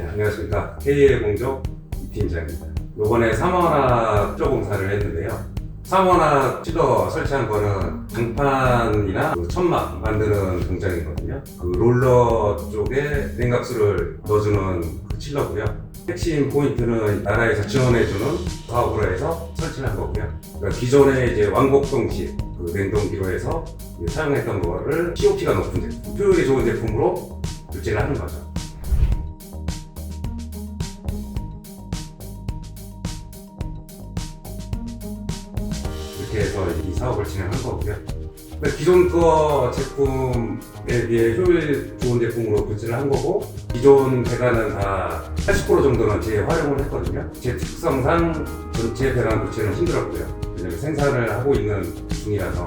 안녕하십니까. KA 공조 이팀장입니다. 요번에 삼원화 조 공사를 했는데요. 삼원화 찔러 설치한 거는 장판이나 그 천막 만드는 공장이거든요. 그 롤러 쪽에 냉각수를 넣어주는 그 칠러고요. 핵심 포인트는 나라에서 지원해주는 사업으로 해서 설치를 한 거고요. 그러니까 기존에 이제 왕복동식 그 냉동기로 해서 사용했던 거를 COP가 높은 제품, 효율이 좋은 제품으로 교체를 하는 거죠. 이렇게 해서 이 사업을 진행한 거고요. 근데 기존 거 제품에 비해 효율 좋은 제품으로 교체를 한 거고 기존 배관은 다 80% 정도는 재활용을 했거든요. 제 특성상 전체 배관 교체는 힘들었고요. 왜냐면 생산을 하고 있는 중이라서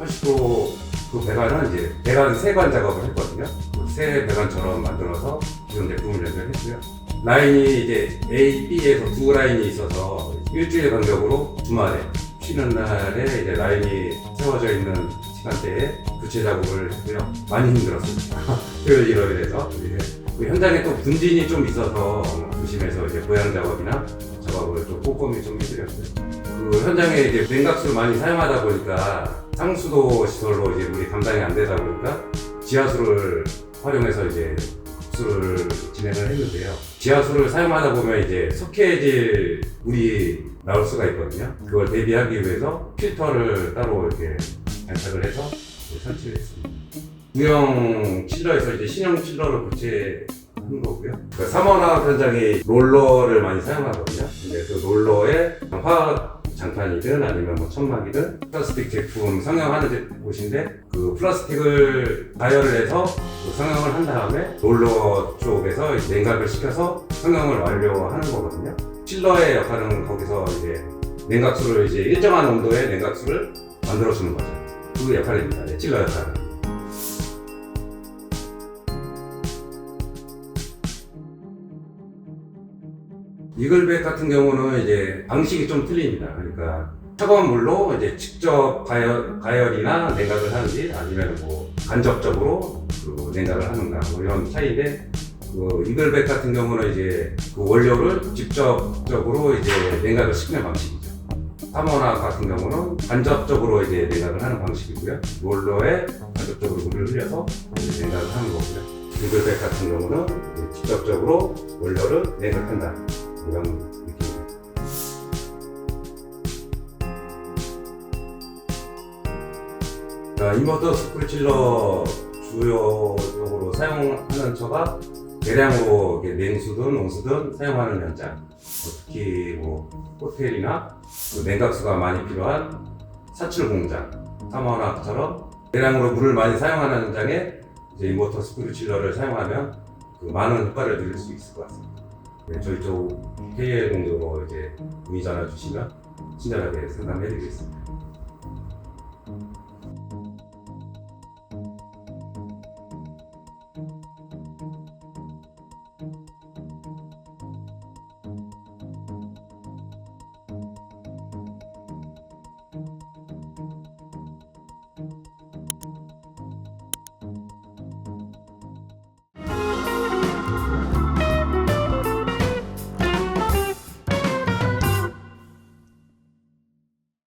80%그 배관은 이제 배관 세관 작업을 했거든요. 그새 배관처럼 만들어서 기존 제품을 연결했고요. 라인이 이제 A, B에서 두 라인이 있어서 일주일 간격으로 주말에 쉬는 날에 이제 라인이 세워져 있는 시간대에 교체 작업을 했고요. 많이 힘들었습니다. 토요일, 일요일에서. 이제 그 현장에 또 분진이 좀 있어서 조심해서 이제 보양 작업이나 작업을 좀 꼼꼼히 좀 해드렸어요. 그 현장에 이제 냉각수를 많이 사용하다 보니까 상수도 시설로 이제 물이 감당이 안 되다 보니까 지하수를 활용해서 이제 흡수를 진행을 했는데요. 지하수를 사용하다 보면 이제 석회질 물이 나올 수가 있거든요. 그걸 대비하기 위해서 필터를 따로 이렇게 장착을 해서 설치를 했습니다. 구형 칠러에서 이제 신형 칠러를 교체한 거고요. 그 삼원화 현장이 롤러를 많이 사용하거든요. 근데 그 롤러에 화학 장판이든 아니면 뭐 천막이든 플라스틱 제품 데- 곳인데 그 플라스틱을 가열을 해서 그 성형을 한 다음에 롤러 쪽에서 이제 냉각을 시켜서 성형을 완료하는 거거든요. 칠러의 역할은 거기서 이제 냉각수를 이제 일정한 온도의 냉각수를 만들어주는 거죠. 그 역할입니다. 네, 칠러 역할은. 이글백 같은 경우는 이제 방식이 좀 틀립니다. 그러니까 차가운 물로 이제 직접 가열, 가열이나 냉각을 하는지 아니면 뭐 간접적으로 그 냉각을 하는가 뭐 이런 차이인데 그 이글백 같은 경우는 이제 그 원료를 직접적으로 이제 냉각을 시키는 방식이죠. 사모나 같은 경우는 간접적으로 이제 냉각을 하는 방식이고요. 롤러에 간접적으로 물을 흘려서 이제 냉각을 하는 거고요. 이글백 같은 경우는 직접적으로 원료를 냉각한다. 이런 느낌입니다. 자, 인버터 스프리칠러 주요적으로 사용하는 처가 대량으로 냉수든 온수든 사용하는 현장. 특히 뭐 호텔이나 그 냉각수가 많이 필요한 사출 공장, 사마원학처럼 대량으로 물을 많이 사용하는 현장에 이제 인버터 스프리칠러를 사용하면 그 많은 효과를 누릴 수 있을 것 같습니다. 네, 저희 쪽 KL 공조로 이제 문의 전화 주시면 친절하게 상담해 드리겠습니다.